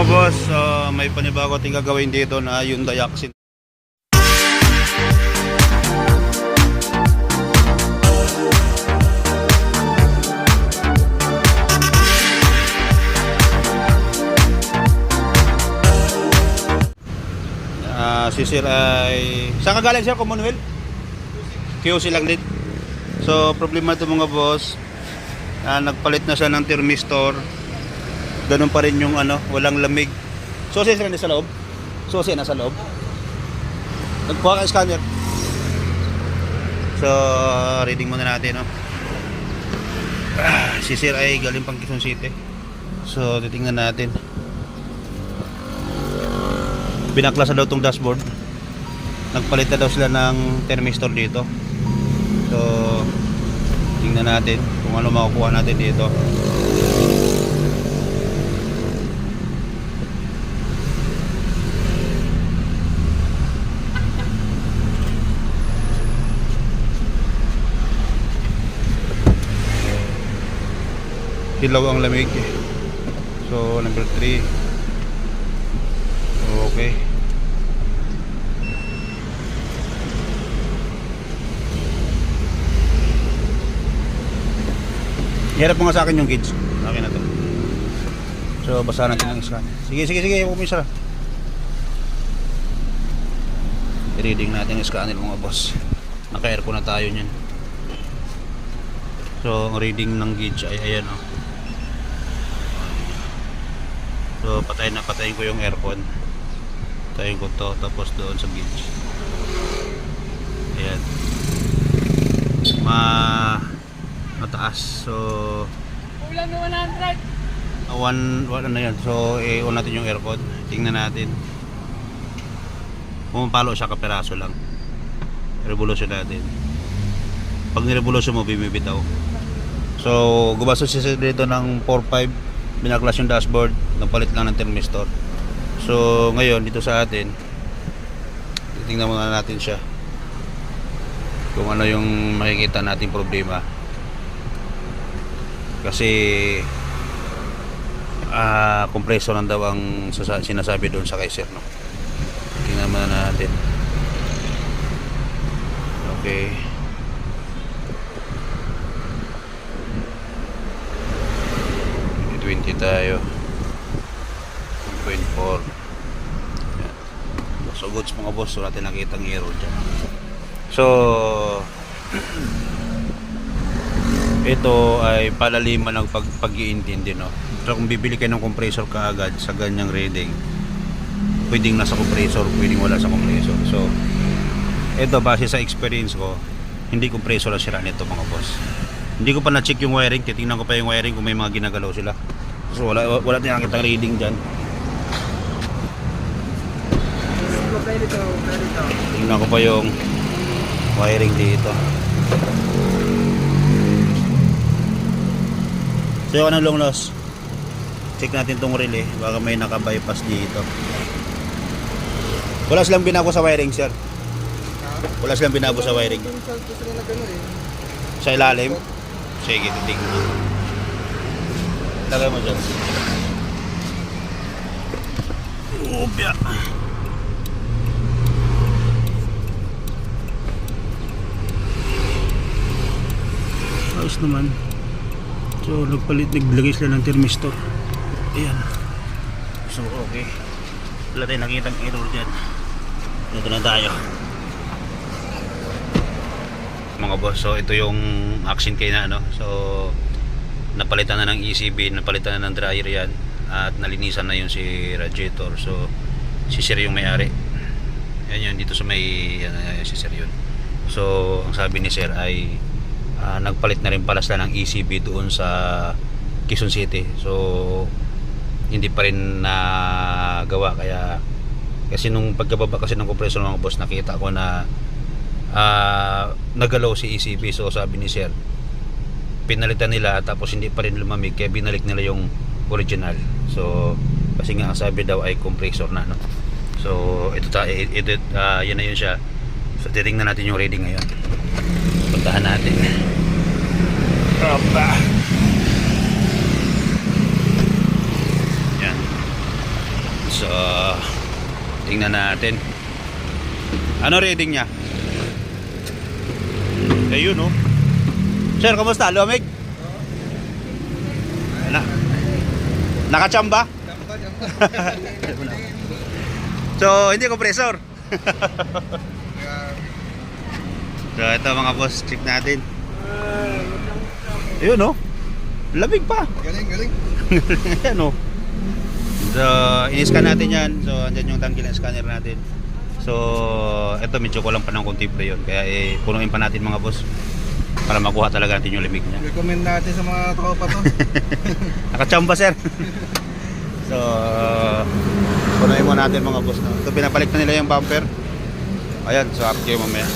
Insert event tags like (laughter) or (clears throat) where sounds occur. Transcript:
Boss, ah, may panibago ating gagawin dito na yung diaxin. Ah, si Sir ay... Saan ka galing Sir? Commonwealth? QC lang din. So, problema ito mga boss. ah, nagpalit na siya ng thermistor. Ganun pa rin yung ano, walang lamig. Susi sila sa loob. Susi na sa loob. Nagkuha ka scanner. So, reading muna natin, no. Ah, si Sir ay galing pang Quezon City. So, titingnan natin. Binaklas na daw tong dashboard. Nagpalit na daw sila ng thermistor dito. So, tingnan natin kung ano makukuha natin dito. Hilaw ang lamig. So, number 3. Okay. Hirap mo nga sa akin yung gauge. Akin na to. So, basahan natin ang scan. Sige, sige, sige. Huwag mo isa. I-reading natin yung scanner mga boss. Naka-aircon na tayo niyan. So, ang reading ng gauge ay ayan o. So, patayin na patayin ko yung aircon. Patayin ko to tapos doon sa gauge. Ayan. Ma mataas. So, Kulang na 100. uh, one, one ano yan. So, i-on natin yung aircon. Tingnan natin. Pumapalo siya kaperaso lang. Revolution natin. Pag nirevolution mo, bimibitaw. So, gumastos siya dito ng 4.5 binaklas yung dashboard nagpalit lang ng thermistor. So ngayon dito sa atin titingnan muna natin siya. Kung ano yung makikita nating problema. Kasi ah compressor lang daw ang sinasabi doon sa kaiser no? Tingnan muna natin. Okay tayo. 1.4 Yan. so goods mga boss wala natin nakita ang error dyan. So (clears throat) ito ay palaliman ng pag pag iintindi no? So kung bibili kayo ng compressor kaagad sa ganyang reading pwedeng nasa compressor pwedeng wala sa compressor. So ito base sa experience ko hindi compressor ang sira nito mga boss. Hindi ko pa na-check yung wiring titingnan ko pa yung wiring kung may mga ginagalaw sila so wala wala tayong nakitang reading dito. tingnan ko pa yung wiring dito. So yung anong long loss? Check natin tong relay baka may naka-bypass dito. Wala silang binago sa wiring sir. Wala silang binago sa wiring. Eh. sa ilalim? Sige titignan lagay mo dyan Upya. Ayos naman. So, nagpalit, naglagay sila ng thermistor. Ayan. So, okay. Wala tayong nakitang error dyan. Dito na tayo. Mga boss, so ito yung action kay na ano. So, napalitan na ng ECB, napalitan na ng dryer yan. At nalinisan na yung si radiator. So, si Sir yung may-ari. Yan yun, dito sa may, yan, yan, si Sir yun. So, ang sabi ni Sir ay ah, nagpalit na rin pala sila ng ECB doon sa Quezon City. So, hindi pa rin nagawa kaya kasi nung pagkababa kasi ng compressor mga boss nakita ko na ah, nagalaw si ECB so sabi ni sir pinalitan nila tapos hindi pa rin lumamig kaya binalik nila yung original so kasi nga ang sabi daw ay compressor na no so ito ta ito, ah, yan na yun siya so titingnan natin yung reading ngayon puntahan natin Opa. yan So, tingnan natin. Ano reading niya? Ayun, oh. Sir, kamusta? Lumig? Na Nakachamba? (laughs) so, hindi kompresor. (laughs) so, ito mga boss, check natin. Ayun, oh. Lamig pa. Galing, galing. (laughs) Ayan o. So, in-scan natin yan. So, andyan yung tangki ng scanner natin. So, eto medyo kulang pa ng konti pa yun. Kaya eh, punuin pa natin mga boss. Para makuha talaga natin yung limig niya. Recommend natin sa mga tropa to. (laughs) Nakachamba sir. (laughs) so, punuin mo natin mga boss. No? Ito pinapalit na nila yung bumper. Ayan, so update mamaya.